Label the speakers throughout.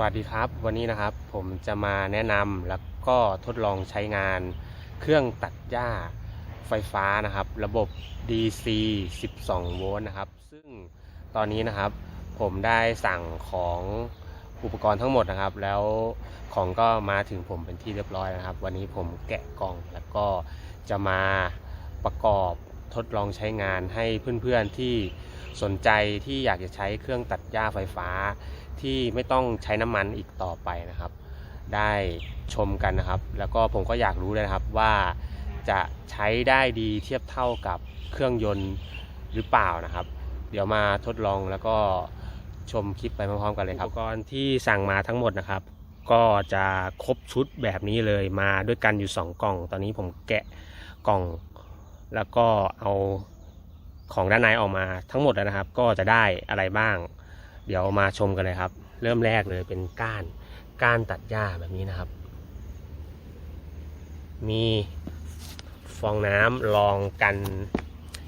Speaker 1: วัสดีครับวันนี้นะครับผมจะมาแนะนำแล้วก็ทดลองใช้งานเครื่องตัดหญ้าไฟฟ้านะครับ ระบบ DC 12 โวลต์นะครับ ซึ่งตอนนี้นะครับผมได้สั่งของอุปกรณ์ทั้งหมดนะครับ แล้วของก็มาถึงผมเป็นที่เรียบร้อยนะครับ วันนี้ผมแกะกล่องแล้วก็จะมาประกอบทดลองใช้งานให้เพื่อนๆที่สนใจที่อยากจะใช้เครื่องตัดหญ้าไฟฟ้า ที่ไม่ต้องใช้น้ำมันอีกต่อไปนะครับ ได้ชมกันนะครับ แล้วก็ผมก็อยากรู้เลยนะครับว่าจะใช้ได้ดีเทียบเท่ากับเครื่องยนต์หรือเปล่านะครับ เดี๋ยวมาทดลองแล้วก็ชมคลิปไปพร้อมๆกันเลยครับอุปกรณ์ที่สั่งมาทั้งหมดนะครับ ก็จะครบชุดแบบนี้เลยมาด้วยกันอยู่ 2 กล่อง ตอนนี้ผมแกะกล่อง แล้วก็เอาของด้านในออกมาทั้งหมดแล้วนะครับ ก็จะได้อะไรบ้าง เดี๋ยวมาชมกันเลยครับ เริ่มแรกเลยเป็นก้าน ก้านตัดหญ้าแบบนี้นะครับ มีฟองน้ำรองกัน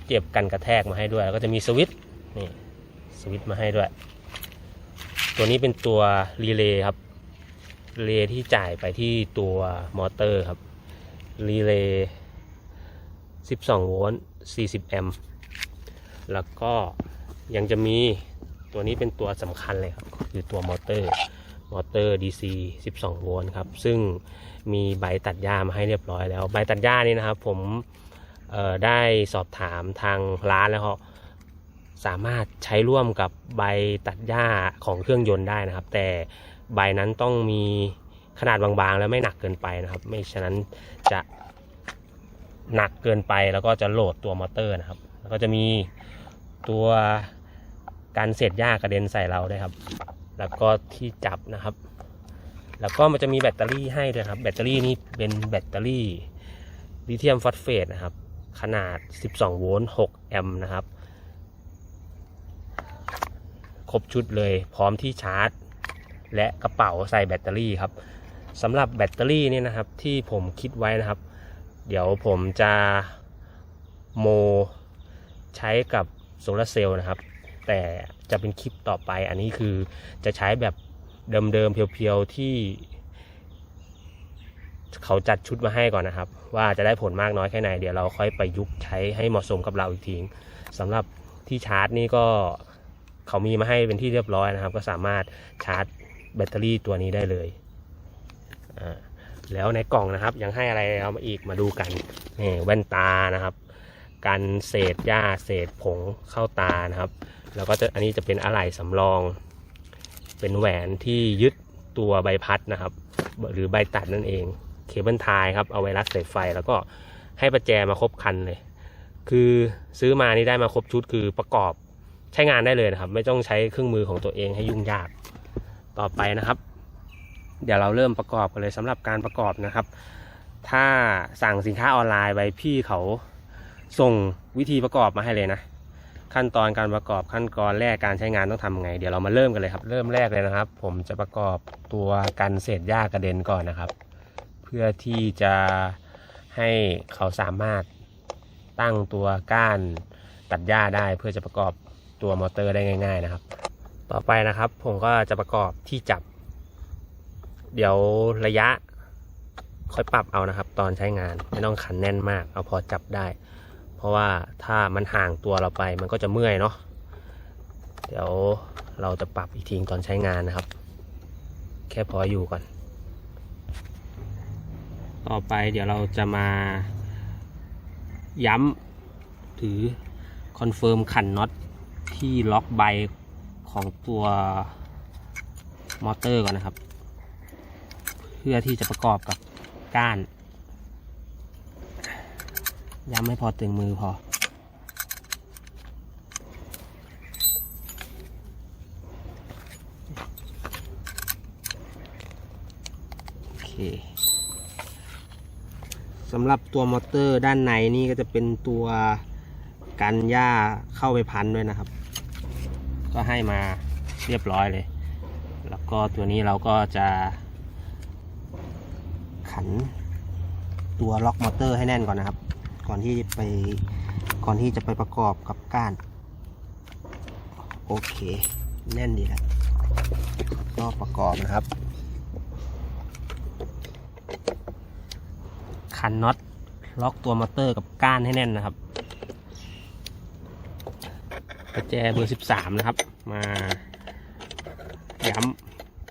Speaker 1: เจ็บกันกระแทกมาให้ด้วย แล้วก็จะมีสวิตช์นี่สวิตช์มาให้ด้วย ตัวนี้เป็นตัวรีเลย์ครับรีเลย์ที่จ่ายไปที่ตัวมอเตอร์ครับรีเลย์12 โวลต์40 แอมป์แล้วก็ยังจะมี ตัวนี้เป็นตัวสำคัญเลยครับคือตัวมอเตอร์มอเตอร์ DC 12 โวลต์ครับ ซึ่งมีใบตัดหญ้ามาให้เรียบร้อยแล้ว ใบตัดหญ้านี่นะครับ ผมได้สอบถามทางร้านแล้วเขาสามารถใช้ร่วมกับใบตัดหญ้าของเครื่องยนต์ได้นะครับ แต่ใบนั้นต้องมีขนาดบางๆ แล้วไม่หนักเกินไปนะครับ ไม่ฉะนั้นจะหนักเกินไปแล้วก็จะโหลดตัวมอเตอร์นะครับ แล้วก็จะมีตัว การเศษหญ้ากระเด็นใส่เราด้วยครับ แล้วก็ที่จับนะครับ แล้วก็มันจะมีแบตเตอรี่ให้ด้วยครับ แบตเตอรี่นี่เป็นแบตเตอรี่ลิเธียมฟอสเฟตนะครับ ขนาด 12 โวลต์ 6 แอมป์นะครับ ครบชุดเลย พร้อมที่ชาร์จ และกระเป๋าใส่แบตเตอรี่ครับสำหรับแบตเตอรี่นี่นะครับที่ผมคิดไว้นะครับ เดี๋ยวผมจะโมใช้กับโซลาร์เซลล์นะครับ แต่จะเป็นคลิปต่อไป อันนี้คือจะใช้แบบเดิมๆเพียวๆที่ เขาจัดชุดมาให้ก่อนนะครับ ว่าจะได้ผลมากน้อยแค่ไหน เดี๋ยวเราค่อยไปยุกใช้ให้เหมาะสมกับเราอีกทีสำหรับที่ชาร์จนี่ก็เขามีมาให้เป็นที่เรียบร้อยนะครับ ก็สามารถชาร์จแบตเตอรี่ตัวนี้ได้เลยอ่าแล้วในกล่องนะครับยังให้อะไรเรามาอีกมาดูกันนี่แว่นตานะครับ กันเศษหญ้าเศษผงเข้าตานะครับ แล้วก็จะอันนี้จะเป็นอะไหล่สำรอง เป็นแหวนที่ยึดตัวใบพัดนะครับ หรือใบตัดนั่นเอง เคเบิลทายครับ เอาไว้รัดสายไฟ แล้วก็ให้ประแจมาครบคันเลย คือซื้อมานี่ได้มาครบชุดคือประกอบใช้งานได้เลยนะครับ ไม่ต้องใช้เครื่องมือของตัวเองให้ยุ่งยาก ต่อไปนะครับ เดี๋ยวเราเริ่มประกอบกันเลยสำหรับการประกอบนะครับ ถ้าสั่งสินค้าออนไลน์ไปพี่เขาส่งวิธีประกอบมาให้เลยนะ ขั้นตอนการประกอบขั้นตอนแรกการใช้งานต้องทำไง เดี๋ยวเรามาเริ่มกันเลยครับ เริ่มแรกเลยนะครับ ผมจะประกอบตัวกันเศษหญ้ากระเด็นก่อนนะครับ เพื่อที่จะให้เขาสามารถตั้งตัวก้านตัดหญ้าได้ เพื่อจะประกอบตัวมอเตอร์ได้ง่าย ๆนะครับ ต่อไปนะครับผมก็จะประกอบที่จับ เดี๋ยวระยะค่อยปรับเอานะครับ ตอนใช้งานไม่ต้องขันแน่นมาก เอาพอจับได้ เพราะว่าถ้ามันห่างตัวเราไปมันก็จะเมื่อยเนาะเดี๋ยวเราจะปรับอีกทีตอนใช้งานนะครับ แค่พออยู่ก่อน ต่อไปเดี๋ยวเราจะมา ย้ำหรือคอนเฟิร์มขันน็อตที่ล็อกใบของตัวมอเตอร์ก่อนนะครับ เพื่อที่จะประกอบกับก้าน ย้ำไม่พอตึงมือพอ โอเคสำหรับตัวมอเตอร์ด้านในนี่ก็จะเป็นตัวกันหญ้าเข้าไปพันด้วยนะครับ ก็ให้มาเรียบร้อยเลย แล้วก็ตัวนี้เราก็จะ ขันตัวล็อกมอเตอร์ให้แน่นก่อนนะครับ ก่อนที่ไปก่อนที่จะไปประกอบกับก้าน โอเค แน่นดีแล้วก็ประกอบนะครับ คันน็อตล็อกตัวมอเตอร์กับก้านให้แน่นนะครับประแจเบอร์13นะครับ มาย้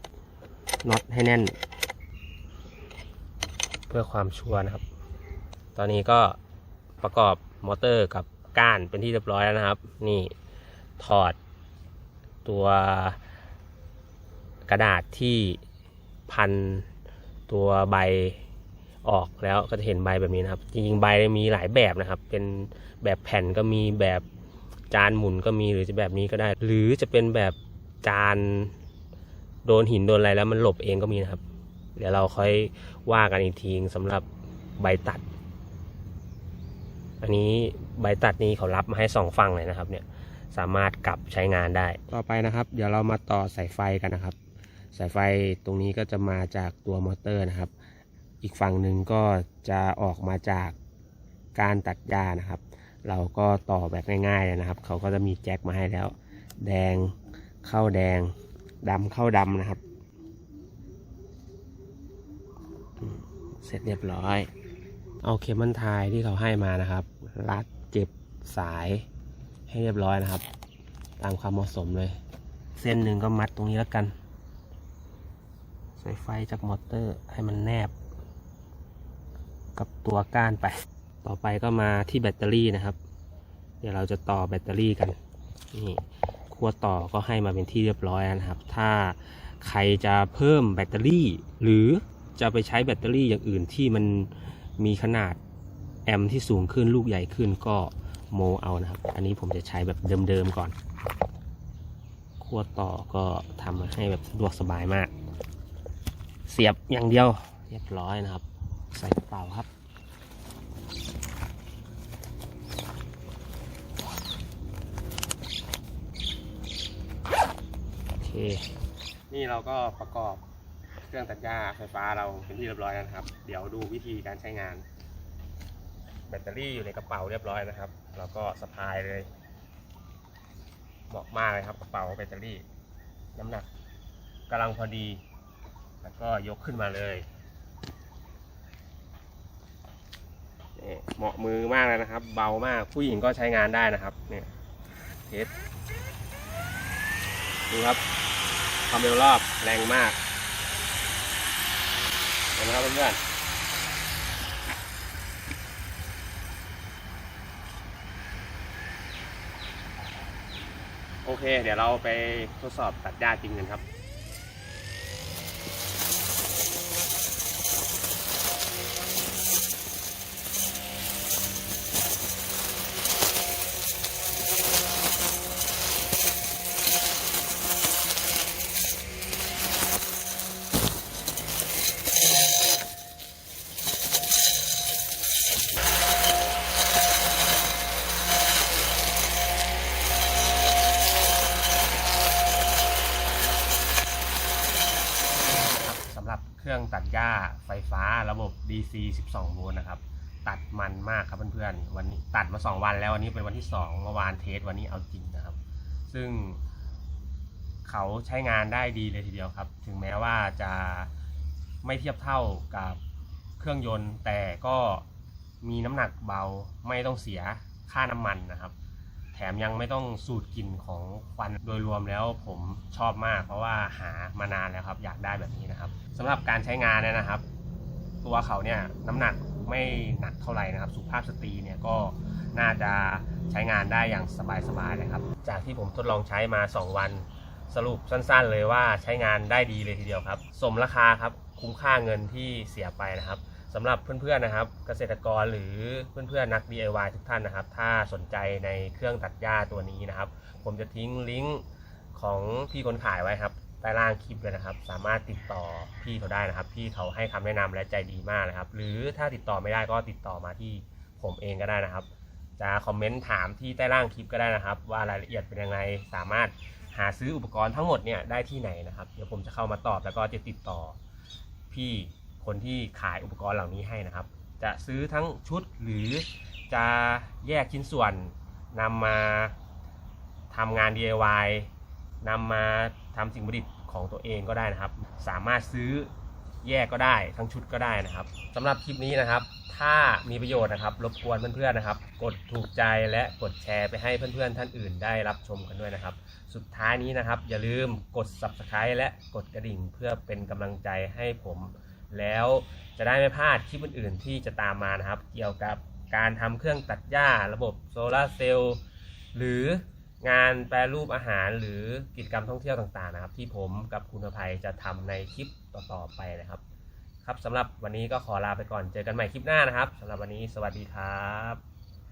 Speaker 1: ำน็อตให้แน่น เพื่อความชัวร์นะครับ ตอนนี้ก็ ประกอบมอเตอร์กับก้านเป็นที่เรียบร้อยแล้วนะครับ นี่ถอดตัวกระดาษที่พันตัวใบออกแล้วก็จะเห็นใบแบบนี้นะครับ จริงๆใบมีหลายแบบนะครับ เป็นแบบแผ่นก็มีแบบจานหมุนก็มีหรือจะแบบนี้ก็ได้ หรือจะเป็นแบบจานโดนหินโดนอะไรแล้วมันหลบเองก็มีนะครับ เดี๋ยวเราค่อยว่ากันอีกทีสำหรับใบตัด อันนี้ใบตัดนี้เขารับมาให้สองฝั่งเลยนะครับ เนี่ยสามารถกลับใช้งานได้ ต่อไปนะครับ เดี๋ยวเรามาต่อสายไฟกันนะครับ สายไฟตรงนี้ก็จะมาจากตัวมอเตอร์นะครับ อีกฝั่งหนึ่งก็จะออกมาจากการตัดหญ้านะครับ เราก็ต่อแบบง่ายๆเลยนะครับ เขาก็จะมีแจ็คมาให้แล้ว แดงเข้าแดงดำเข้าดำนะครับ เสร็จเรียบร้อย เอาเคเบิลไทยที่เขาให้มานะครับ รัดเจ็บสายให้เรียบร้อยนะครับ ตามความเหมาะสมเลย เส้นหนึ่งก็มัดตรงนี้แล้วกัน สายไฟจากมอเตอร์ให้มันแนบ กับตัวก้านไป ต่อไปก็มาที่แบตเตอรี่นะครับ เดี๋ยวเราจะต่อแบตเตอรี่กันนี่ขั้วต่อก็ให้มาเป็นที่เรียบร้อยนะครับ ถ้าใครจะเพิ่มแบตเตอรี่ หรือจะไปใช้แบตเตอรี่อย่างอื่นที่มันมีขนาด แอมที่สูงขึ้นลูกใหญ่ขึ้นก็โมเอานะครับ อันนี้ผมจะใช้แบบเดิมๆก่อนขั้วต่อก็ทำให้แบบสะดวกสบายมาก เสียบอย่างเดียวเรียบร้อยนะครับ ใส่กระเป๋าครับ โอเค นี่เราก็ประกอบเครื่องตัดหญ้าไฟฟ้าเราเป็นที่เรียบร้อยแล้วครับ เดี๋ยวดูวิธีการใช้งาน แบตเตอรี่อยู่ในกระเป๋าเรียบร้อยนะครับ แล้วก็สะพายเลยเหมาะมากเลยครับกระเป๋าแบตเตอรี่ น้ำหนักกำลังพอดี แล้วก็ยกขึ้นมาเลยนี่เหมาะมือมากเลยนะครับ เบามากผู้หญิงก็ใช้งานได้นะครับเนี่ยเทสดูครับความเร็วรอบแรงมากเห็นไหมครับเพื่อน โอเค เดี๋ยวเราไปทดสอบตัดหญ้าจริงกันครับ สำหรับเค้าไฟฟ้าระบบ DC 12 โวลต์นะครับ ตัดมันมากครับเพื่อนๆ วันนี้ตัดมา 2 วันแล้ววันนี้เป็นวันที่ 2 เมื่อวานเทสวันนี้เอาจริงนะครับ ซึ่งเขาใช้งานได้ดีเลยทีเดียวครับ ถึงแม้ว่าจะไม่เทียบเท่ากับเครื่องยนต์ แต่ก็มีน้ำหนักเบาไม่ต้องเสียค่าน้ำมันนะครับ แถมยังไม่ต้องสูดกลิ่นของควันโดยรวมแล้วผมชอบมาก เพราะว่าหามานานแล้วครับ อยากได้แบบนี้นะครับสำหรับการใช้งานเนี่ยนะครับ ตัวเขาเนี่ยน้ำหนักไม่หนักเท่าไหร่นะครับ สุภาพสตรีเนี่ยก็น่าจะใช้งานได้อย่างสบายๆเลยครับ จากที่ผมทดลองใช้มา 2 วันสรุปสั้นๆเลยว่าใช้งานได้ดีเลยทีเดียวครับ สมราคาครับคุ้มค่าเงินที่เสียไปนะครับ สำหรับเพื่อนๆนะครับ เกษตรกรหรือเพื่อนๆนัก DIY ทุกท่านนะครับ ถ้าสนใจในเครื่องตัดหญ้าตัวนี้นะครับ ผมจะทิ้งลิงก์ของพี่คนขายไว้ครับใต้ล่างคลิปเลยนะครับ สามารถติดต่อพี่เขาได้นะครับ พี่เขาให้คำแนะนำและใจดีมากนะครับ หรือถ้าติดต่อไม่ได้ก็ติดต่อมาที่ผมเองก็ได้นะครับ จะคอมเมนต์ถามที่ใต้ล่างคลิปก็ได้นะครับ ว่ารายละเอียดเป็นยังไงสามารถหาซื้ออุปกรณ์ทั้งหมดเนี่ยได้ที่ไหนนะครับ เดี๋ยวผมจะเข้ามาตอบแล้วก็จะติดต่อพี่ คนที่ขายอุปกรณ์เหล่านี้ให้นะครับ จะซื้อทั้งชุดหรือจะแยกชิ้นส่วนนำมาทำงาน DIY นำมาทำสิ่งประดิษฐ์ของตัวเองก็ได้นะครับ สามารถซื้อแยกก็ได้ทั้งชุดก็ได้นะครับสำหรับคลิปนี้นะครับ ถ้ามีประโยชน์นะครับ รบกวนเพื่อนๆนะครับ กดถูกใจและกดแชร์ไปให้เพื่อนๆท่านอื่นได้รับชมกันด้วยนะครับ สุดท้ายนี้นะครับ อย่าลืมกด subscribe และกดกระดิ่งเพื่อเป็นกำลังใจให้ผม แล้วจะได้ไม่พลาดคลิปอื่นๆ ที่จะตามมานะครับ เกี่ยวกับการทำเครื่องตัดหญ้าระบบโซลาร์เซลล์หรืองานแปรรูปอาหารหรือกิจกรรมท่องเที่ยวต่างๆนะครับ ที่ผมกับคุณภัยจะทำในคลิปต่อๆไปนะครับ ครับสำหรับวันนี้ก็ขอลาไปก่อนเจอกันใหม่คลิปหน้านะครับสำหรับวันนี้สวัสดีครับ